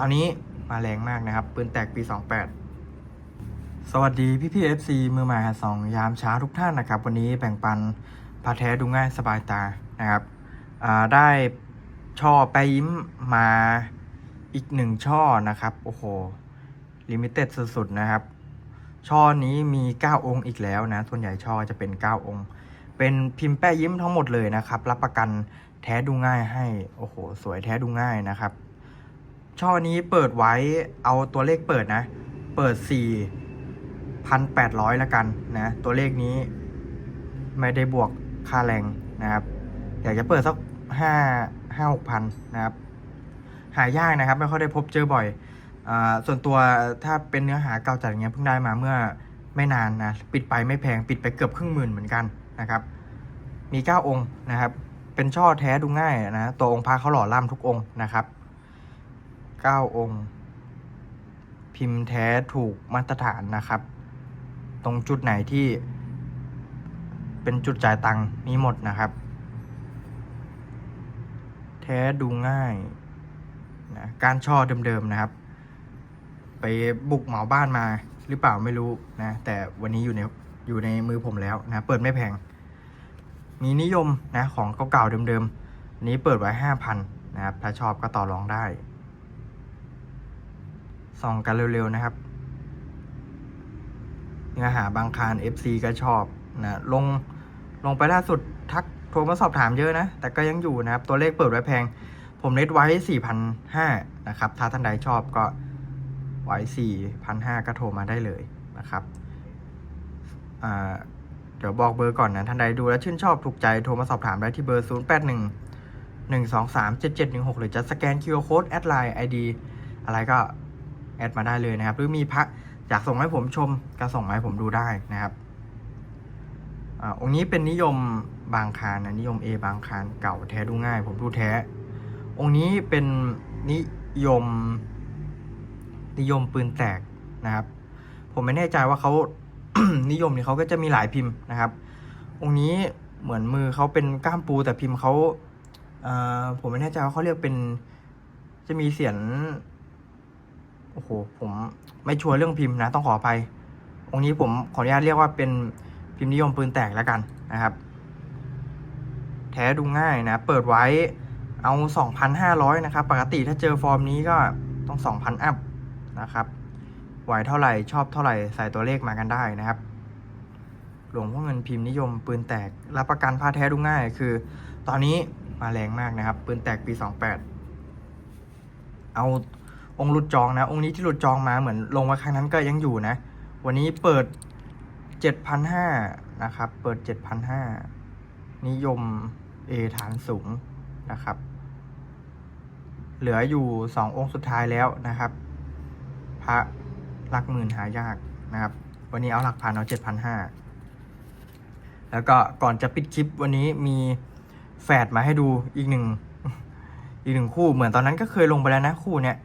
ตอนนี้มาแรงมากนะครับ ปืนแตกปี 28 สวัสดีพี่พี่เอฟซีมือใหม่สองยามเช้าทุกท่านนะครับ วันนี้แบ่งปันพาแท้ดูง่ายสบายตานะครับได้ช่อแปยิ้มมาอีกหนึ่งช่อนะครับ โอ้โห ลิมิเต็ดสุดๆนะครับ ช่อนี้มี 9 องค์อีกแล้วนะ ส่วนใหญ่ช่อจะเป็น 9 องค์ เป็นพิมพ์แป้ยิ้มทั้งหมดเลยนะครับ รับประกันแท้ดูง่ายให้ โอ้โห สวยแท้ดูง่ายนะครับ ช่อนี้เปิดไว้เอาตัวเลขเปิดนะ เปิด 4,800ละกันนะ ตัวเลขนี้ไม่ได้บวกค่าแรงนะครับ อยากจะเปิดสักห้าห้าหกพันนะครับ หายากนะครับ ไม่ค่อยได้พบเจอบ่อยอาส่วนตัวถ้าเป็นเนื้อหาเก่าจัดอย่างเงี้ยเพิ่งได้มาเมื่อไม่นานนะ ปิดไปไม่แพงปิดไปเกือบครึ่งหมื่นเหมือนกันนะครับ มี 9 องค์นะครับ เป็นช่อแท้ดูง่ายนะ ตัวองค์พระเขาหล่อล่ำทุกองค์นะครับ 9 องค์ พิมพ์แท้ถูกมาตรฐานนะครับ ตรงจุดไหนที่ เป็นจุดจ่ายตังค์มีหมดนะครับ แท้ดูง่ายนะการช่อเดิมๆนะครับ ไปบุกเหมาบ้านมาหรือเปล่าไม่รู้นะ แต่วันนี้อยู่ในอยู่ในมือผมแล้วนะ เปิดไม่แพง มีนิยมนะของเก่าๆเดิมๆนนี้เปิดไว้ห้าพันนะครับ ถ้าชอบก็ต่อรองได้ ส่องกันเร็วๆนะครับ เนื้อหาบางคาน FC ก็ชอบนะลงลงไปล่าสุดทักโทรมาสอบถามเยอะนะ แต่ก็ยังอยู่นะครับ ตัวเลขเปิดไว้แพง ผมเน็ตไว้ 4,500 นะครับ ถ้าท่านใดชอบก็ไว้ 4,500 ก็โทรมาได้เลยนะครับเดี๋ยวบอกเบอร์ก่อนนะ ท่านใดดูแล้วชื่นชอบถูกใจโทรมาสอบถามได้ที่เบอร์ 081 123 7716 หรือจะสแกน QR Code แอดไลน์ ID อะไรก็ แอดมาได้เลยนะครับ หรือมีพระอยากส่งให้ผมชมก็ส่งมาให้ผมดูได้นะครับอองค์นี้เป็นนิยมบางคานนะนิยม A บางคานเก่าแท้ดูง่าย ผมดูแท้ องค์นี้เป็นนิยม นิยมปืนแตกนะครับ ผมไม่แน่ใจว่าเขานิยมเนี่ยเขาก็จะมีหลายพิมพ์นะครับ องค์นี้เหมือนมือเขาเป็นก้ามปูแต่พิมพ์เขาเผมไม่แน่ใจว่าเขาเรียกเป็นจะมีเสียง อ้โหผมไม่ชัวร์เรื่องพิมพ์นะ ต้องขออภัยองค์นี้ผมขออนุญาตเรียกว่าเป็นพิมพ์นิยมปืนแตกแล้วกันนะครับ แท้ดูง่ายนะ เปิดไว้เอา 2,500 นะครับ ปกติถ้าเจอฟอร์มนี้ก็ต้อง 2,000 อัพนะครับไหวเท่าไหร่ชอบเท่าไหร่ใส่ตัวเลขมากันได้นะครับ หลวงพ่อเงินพิมพ์นิยมปืนแตกรับประกันผ้าแท้ดูง่าย คือ ตอนนี้มาแรงมากนะครับ ปืนแตกปี 28 เอา องค์หลุดจองนะ องค์นี้ที่หลุดจองมาเหมือนลงมาครั้งนั้นก็ยังอยู่นะ วันนี้เปิด7,500นะครับ เปิด7,500นิยม A ฐานสูงนะครับ เหลืออยู่2องค์สุดท้ายแล้วนะครับ พระหลักหมื่นหายากนะครับ วันนี้เอาหลักพันเอาเจ็ดพันห้าแล้วก็ก่อนจะปิดคลิปวันนี้มีแฟดมาให้ดูอีกหนึ่งอีกหนึ่งคู่เหมือนตอนนั้นก็เคยลงไปแล้วนะคู่เนี้ย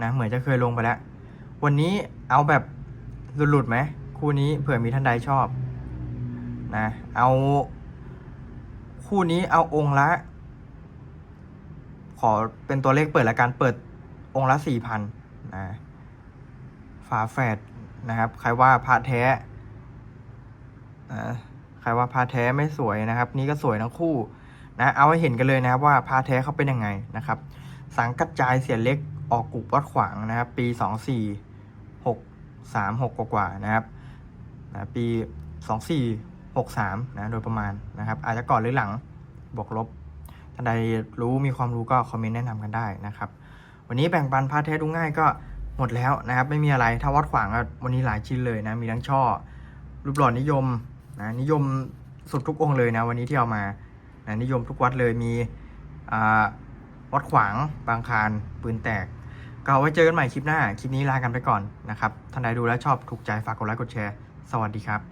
นะเหมือนจะเคยลงไปแล้ว วันนี้เอาแบบหลุดๆไหมคู่นี้เผื่อมีท่านใดชอบนะเอาคู่นี้เอาองค์ละ ขอเป็นตัวเลขเปิดละกันเปิดองค์ละสี่พันนะฝาแฝดนะครับ ใครว่าพระแท้นะใครว่าพระแท้ไม่สวยนะครับ นี่ก็สวยทั้งคู่นะเอาให้เห็นกันเลยนะครับว่าพระแท้เขาเป็นยังไงนะครับ สังกัดจายเสียเล็ก ออกกุบวัดขวางนะครับ ปีสองสี่หกสามหกกว่าๆนะครับนะปีสองสี่หกสามนะโดยประมาณนะครับ อาจจะก่อนหรือหลังบวกลบท่านใดรู้มีความรู้ก็คอมเมนต์แนะนำกันได้นะครับ วันนี้แบ่งปันพาร์ทแท้ดูง่ายก็หมดแล้วนะครับ ไม่มีอะไรถ้าวัดขวางก็วันนี้หลายชิ้นเลยนะมีทั้งช่อ รูปหล่อนิยมนะนิยมสุดทุกองค์เลยนะวันนี้ที่เอามานะนิยมทุกวัดเลยมีอ่าวัดขวางบางคารปืนแตก ก็ไว้เจอกันใหม่คลิปหน้า คลิปนี้ลากันไปก่อนนะครับท่านใดดูแล้วชอบถูกใจฝากกดไลค์กดแชร์ สวัสดีครับ